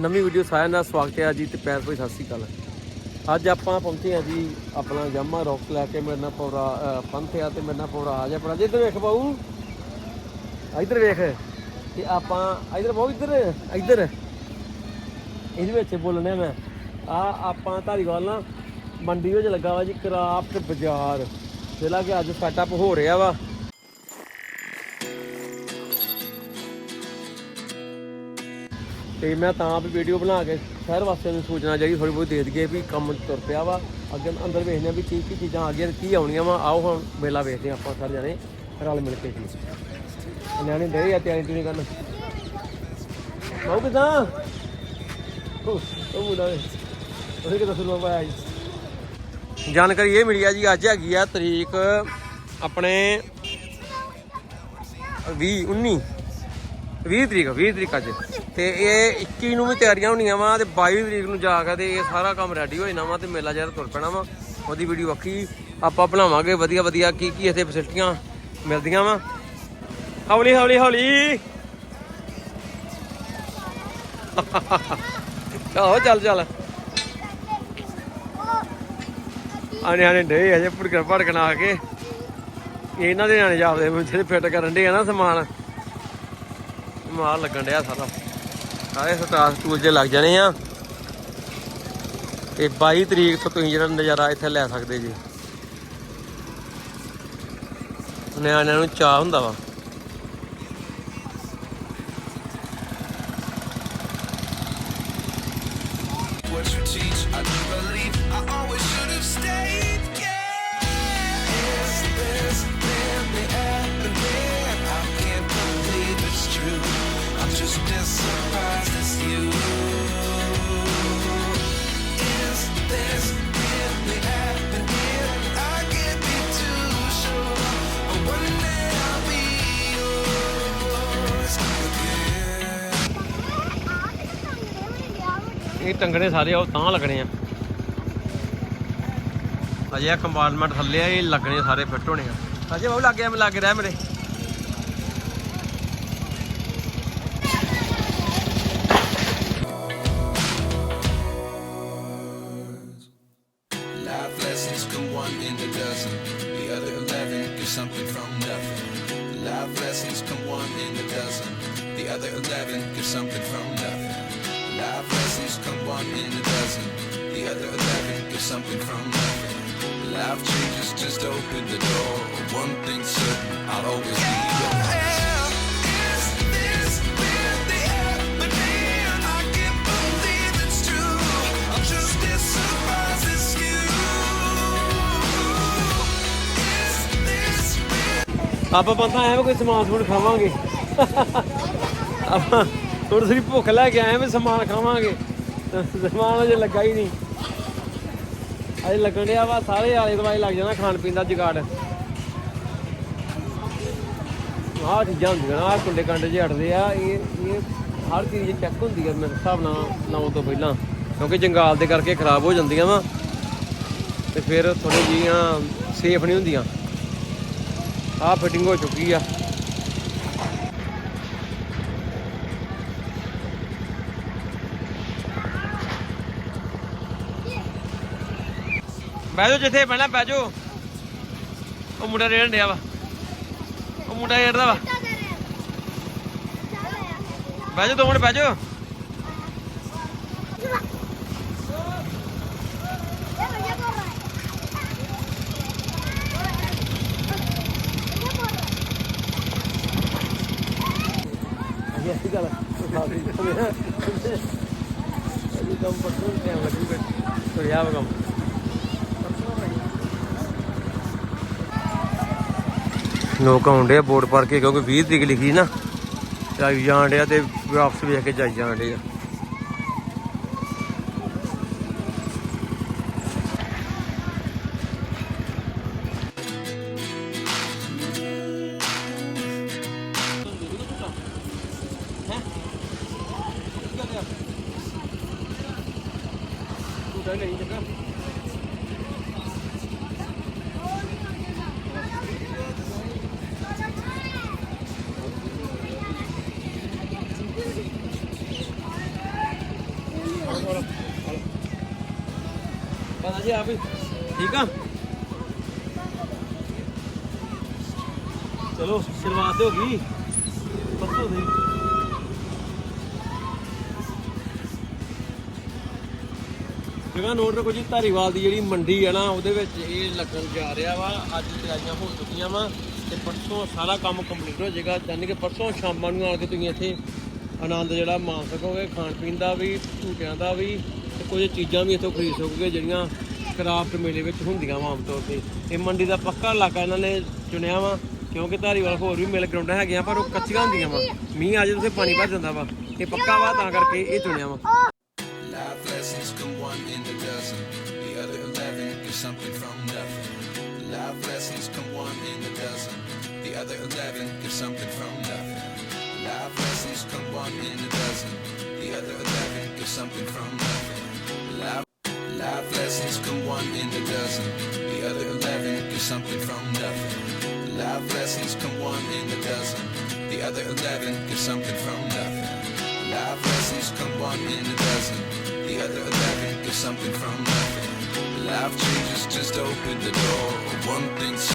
ਨਵੀਂ ਵੀਡੀਓ ਸਾਰਿਆਂ ਦਾ ਸਵਾਗਤ ਹੈ ਜੀ ਤੇ ਪਿਆਰ ਭਰੀ ਸਤਿ ਸ੍ਰੀ ਅਕਾਲ। ਅੱਜ ਆਪਾਂ ਪਹੁੰਚੇ ਆ ਜੀ ਆਪਣਾ ਜਾਮਾ ਰੌਕ ਲੈ ਕੇ, ਮੇਰੇ ਨਾਲ ਪੌੜਾ ਪੰਥ ਆ ਤੇ ਮੇਰੇ ਨਾਲ ਪੌੜਾ ਆ ਜਾ ਪੜਾ ਜੇ ਇੱਧਰ ਵੇਖ ਬਾਊ, ਇੱਧਰ ਵੇਖ ਤੇ ਆਪਾਂ ਇੱਧਰ ਬਾਊ, ਇੱਧਰ ਇੱਧਰ। ਇਹਦੇ ਵਿੱਚ ਬੋਲਣੇ ਮੈਂ। ਆ ਆਪਾਂ ਧਾਰੀਵਾਲ ਨਾ ਮੰਡੀ ਵਿੱਚ ਲੱਗਾ ਵਾ ਜੀ, ਕਰਾਫਟ ਬਾਜ਼ਾਰ। ਜਿਹੜਾ ਕਿ ਅੱਜ ਸੈਟਅਪ ਹੋ ਰਿਹਾ ਵਾ। ਤੇ ਮੈਂ ਤਾਂ ਵੀ ਵੀਡੀਓ ਬਣਾ ਕੇ ਸ਼ਹਿਰ ਵਾਸੀਆਂ ਨੂੰ ਸੂਚਨਾ ਜਾਈ ਥੋੜੀ ਬਹੁਤ ਦੇ ਦਈਏ ਵੀ ਕੰਮ ਤੁਰ ਪਿਆ ਵਾ। ਅੱਗੇ ਅੰਦਰ ਵੇਖਦੇ ਆ ਵੀ ਕੀ ਕੀ ਚੀਜ਼ਾਂ ਆ ਗਈਆਂ ਤੇ ਕੀ ਆਉਣੀਆਂ ਵਾ। ਆਓ ਹੁਣ ਮੇਲਾ ਵੇਖਦੇ ਆ ਆਪਾਂ ਸਾਰੇ ਜਣੇ ਰਲ ਮਿਲ ਕੇ ਜੀ। ਨਿਆਣੇ ਦੇ ਆ ਤਿਆਰੀ ਤਿਆਰੀ ਕਰਨ। ਬਾਉ ਕਿਦਾਂ? ਉਹ ਉਹ ਮੁੰਡਾ ਉਹਦੇ ਕਿਦਾਂ ਸੁਣਵਾ ਪਾਇਆ ਜੀ? ਜਾਣਕਾਰੀ ਇਹ ਮਿਲੀ ਆ ਜੀ, ਅੱਜ ਹੈਗੀ ਆ ਤਰੀਕ ਆਪਣੇ 20 19 20 ਤਰੀਕ 20 ਤਰੀਕ ਅੱਜ। ਤੇ ਇਹ 21 ਨੂੰ ਵੀ ਤਿਆਰੀਆਂ ਹੋਣੀਆਂ ਵਾ ਤੇ 22 ਤਰੀਕ ਨੂੰ ਜਾ ਕੇ ਤੇ ਇਹ ਸਾਰਾ ਕੰਮ ਰੈਡੀ ਹੋ ਜਾਣਾ ਵਾ ਤੇ ਮੇਲਾ ਜਿਹੜਾ ਤੁਰ ਪੈਣਾ ਵਾ। ਉਹਦੀ ਵੀਡੀਓ ਵੱਖਰੀ ਆਪਾਂ ਬਣਾਵਾਂਗੇ ਵਧੀਆ ਵਧੀਆ ਕੀ ਕੀ ਇੱਥੇ ਫੈਸਿਲਿਟੀਆਂ ਮਿਲਦੀਆਂ ਵਾ। ਹੌਲੀ ਹੌਲੀ ਹੌਲੀ। ਆਹੋ, ਚੱਲ ਚੱਲ। ਆਣੇ ਆਣੇ ਡੇ ਅਜੇ ਭੜਕਣ ਭੜਕਣ ਆ ਕੇ। ਇਹਨਾਂ ਦੇ ਨਿਆਣੇ ਜਾਪਦੇ ਮੈਨੂੰ ਜਿਹੜੇ ਫਿੱਟ ਕਰਨ ਦੇ ਆ ਨਾ ਸਮਾਨ। ਮਾਲ ਲੱਗਣ ਡਿਆ ਸਾਰਾ। ਸਾਰੇ ਸਟਾਰ ਸਟੂਲ ਜੇ ਲੱਗ ਜਾਣੇ ਆ। ਤੇ 22 ਤਰੀਕ ਤੋਂ ਤੁਸੀਂ ਜਿਹੜਾ ਨਜ਼ਾਰਾ ਇੱਥੇ ਲੈ ਸਕਦੇ ਜੀ। ਨਿਆਣਿਆਂ ਨੂੰ ਚਾਹ ਹੁੰਦਾ ਵਾ। What you teach. ਇਹ ਟੰਗਣੇ ਸਾਰੇ ਉਹ ਤਾਂ ਲੱਗਣੇ ਆ ਅਜੇ ਆ ਕੰਪਾਰਟਮੈਂਟ ਥੱਲੇ ਆ ਇਹ ਲੱਗਣੇ ਸਾਰੇ ਫਿੱਟ ਹੋਣੇ ਆ ਅਜੇ ਉਹ ਲੱਗ ਗਿਆ ਮੈਂ ਲੱਗ ਰਿਹਾ ਮੇਰੇ Life lessons come one in a dozen. The other eleven get something from nothing. Life lessons come one in a dozen. The other eleven get something from nothing. Life lessons come one in a dozen. The other eleven get something from nothing. Life changes just open the door. One thing's certain, I'll always be yours. Is this really happening? I can't believe it's true. I'm just as surprised as you. Is this real? ਆਪਾਂ ਬੰਦਾ ਆਇਆ ਵਾ ਕੋਈ ਸਮਾਨ ਸਮੂਨ ਖਾਵਾਂਗੇ ਆਪਾਂ ਥੋੜੀ ਥੋੜੀ ਭੁੱਖ ਲੈ ਕੇ ਆਏ ਵੀ ਸਮਾਨ ਖਾਵਾਂਗੇ। ਸਮਾਨ ਅਜੇ ਲੱਗਾ ਹੀ ਨਹੀਂ। ਅਜੇ ਲੱਗਣ ਡਿਆ ਵਾ, ਸਾਰੇ ਆਲੇ ਦੁਆਲੇ ਲੱਗ ਜਾਣਾ ਖਾਣ ਪੀਣ ਦਾ ਜੁਗਾੜ। ਆਹ ਚੀਜ਼ਾਂ ਹੁੰਦੀਆਂ ਆਹ ਕੁੰਡੇ ਕਾਂਡੇ ਜਿਹੇ ਹਟਦੇ ਆ, ਇਹ ਇਹ ਹਰ ਚੀਜ਼ ਚੈੱਕ ਹੁੰਦੀ ਆ, ਮੇਰੇ ਹਿਸਾਬ ਨਾਲ ਲਾਉਣ ਤੋਂ ਪਹਿਲਾਂ। ਕਿਉਂਕਿ ਜੰਗਾਲ ਦੇ ਕਰਕੇ ਖਰਾਬ ਹੋ ਜਾਂਦੀਆਂ ਵਾ, ਤੇ ਫਿਰ ਥੋੜੀ ਜੀਆਂ ਸੇਫ ਨਹੀਂ ਹੁੰਦੀਆਂ। ਆਹ ਫਿਟਿੰਗ ਹੋ ਚੁੱਕੀ ਆ। ਬਹਿ ਜਾਓ ਜਿੱਥੇ ਬਹਿਣਾ ਬਹਿ ਜਾਓ। ਉਹ ਮੁੰਡਾ ਰੇੜਨ ਡਿਆ ਵਾ। ਉਹ ਮੁੰਡਾ ਰੇੜਦਾ ਵਾ। ਬਹਿ ਜਾਓ ਦੋ ਮਿੰਟ ਬਹਿ ਜਾਓ। ਅਸੀਂ ਗੱਲ ਸਾਡੀ ਕੰਮ ਪੱਟੂ ਟਾਈਮ ਲੱਗੂਗਾ ਤੁਰਿਆ ਵਾ ਲੋਕ ਆਉਂਦੇ ਆ ਬੋਰਡ ਪਰ ਕੇ, ਕਿਉਂਕਿ 20 ਤਰੀਕ ਲਿਖੀ ਨਾ। ਜਾਈ ਜਾਣ ਡਿਆ ਤੇ ਵਾਪਸ ਵੇਖ ਕੇ ਜਾਈ ਜਾਣ ਡਿਆ। ਨਹੀਂ ਜਗਾ ਪਤਾ ਜੀ ਆਪ ਹੀ ਠੀਕ ਆ? ਚਲੋ, ਸ਼ੁਰੂਆਤ ਹੋ ਗਈ। ਪੱਤੋ ਦੇ। ਜਗ੍ਹਾ ਨੋਟ ਰੱਖੋ ਜੀ, ਧਾਰੀਵਾਲ ਦੀ ਜਿਹੜੀ ਮੰਡੀ ਹੈ ਨਾ, ਉਹਦੇ ਵਿੱਚ ਇਹ ਲੱਗਣ ਜਾ ਰਿਹਾ ਵਾ। ਅੱਜ ਤਿਆਰੀਆਂ ਹੋ ਚੁੱਕੀਆਂ ਵਾ ਤੇ ਪਰਸੋਂ ਸਾਰਾ ਕੰਮ ਕੰਪਲੀਟ ਹੋ ਜਾਏਗਾ। ਯਾਨੀ ਕਿ ਪਰਸੋਂ ਸ਼ਾਮਾਂ ਨੂੰ ਆ ਕੇ ਤੁਸੀਂ ਇੱਥੇ ਆਨੰਦ ਜਿਹੜਾ ਮਾਣ ਸਕੋਗੇ ਖਾਣ ਪੀਣ ਦਾ ਵੀ, ਝੂਟਿਆਂ ਦਾ ਵੀ, ਤੇ ਕੁਝ ਚੀਜ਼ਾਂ ਵੀ ਇੱਥੋਂ ਖਰੀਦ ਸਕੋਗੇ ਜਿਹੜੀਆਂ ਕਰਾਫਟ ਮੇਲੇ ਵਿੱਚ ਹੁੰਦੀਆਂ ਵਾ ਆਮ ਤੌਰ ਤੇ ਇਹ ਮੰਡੀ ਦਾ ਪੱਕਾ ਇਲਾਕਾ ਇਹਨਾਂ ਨੇ ਚੁਣਿਆ ਵਾ, ਕਿਉਂਕਿ ਧਾਰੀਵਾਲ ਹੋਰ ਵੀ ਮੇਲੇ ਗਰਾਊਂਡਾਂ ਹੈਗੀਆਂ, ਪਰ ਉਹ ਕੱਚੀਆਂ ਹੁੰਦੀਆਂ ਵਾ ਮੀਂਹ ਆ ਜੇ ਤੇ ਪਾਣੀ ਭਰ ਜਾਂਦਾ ਵਾ ਇਹ ਪੱਕਾ ਵਾ, ਤਾਂ ਕਰਕੇ ਇਹ ਚੁਣਿਆ ਵਾ something from nothing. Life lessons come one in a dozen. The other eleven get something from nothing. Life lessons come one in a dozen. The other eleven get something from nothing. Life, lessons come one in a dozen. The other eleven get something from nothing. Life lessons come one in a dozen. The other eleven get something from nothing. Life lessons come one in a dozen. The other eleven get something from nothing. Life changes just open the door. One thing.